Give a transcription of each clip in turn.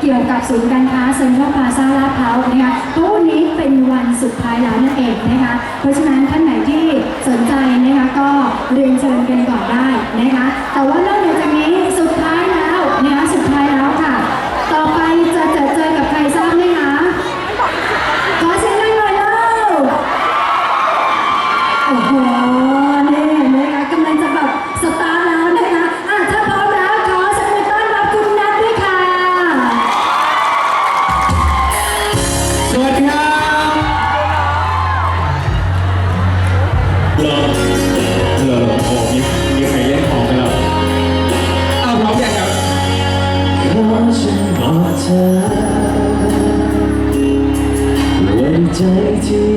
เกี่ยวกับศูนย์การค้าเซ็นทรัลพาซาลาดพร้าวนะคะเพราะวันนี้เป็นวันสุดท้ายแล้วนั่นเองนะคะเพราะฉะนั้นท่านไหนที่สนใจนะคะก็เรียนเชิญกันก่อนได้นะคะแต่ว่านอก เหรอเหรอโอ้โหมีมีใครแย่งของกันเรอเอาพร้อมยักับฉันบอเธอไว้ใจที่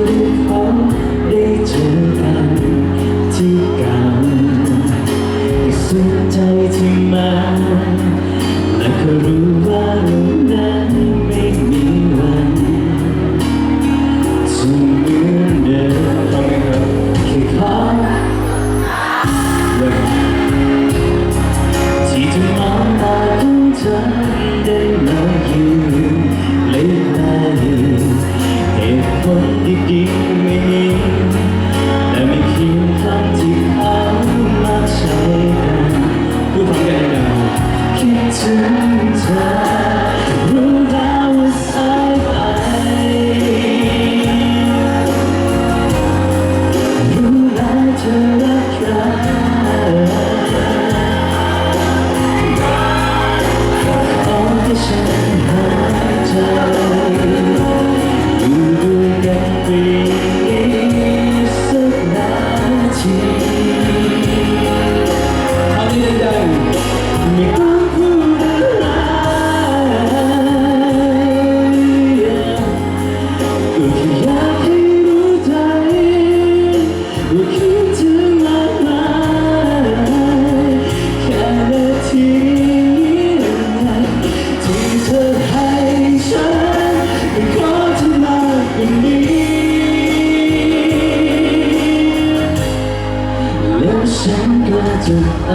จ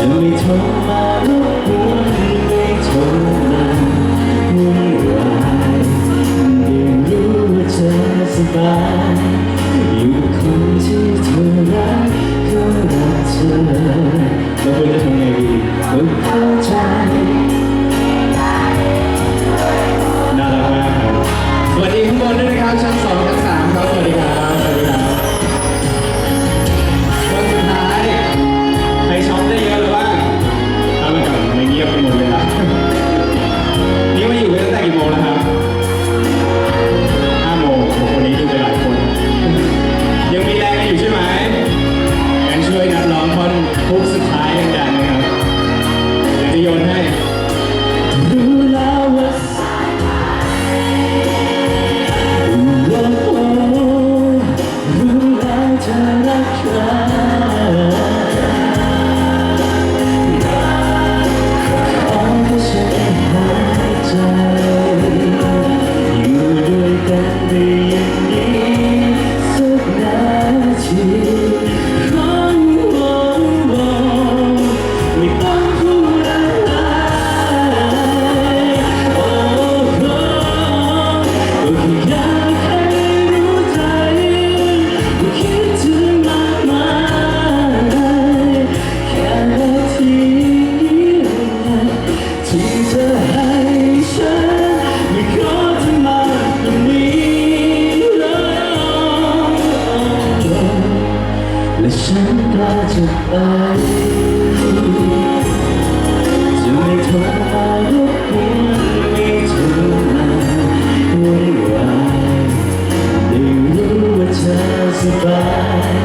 ะไม่ทนมารู้ ฉันกล้าจะไปจะไม่ทนตายทุกทีไม่ถึงมาไม่ไหวได้รู้ว่าเธอสบาย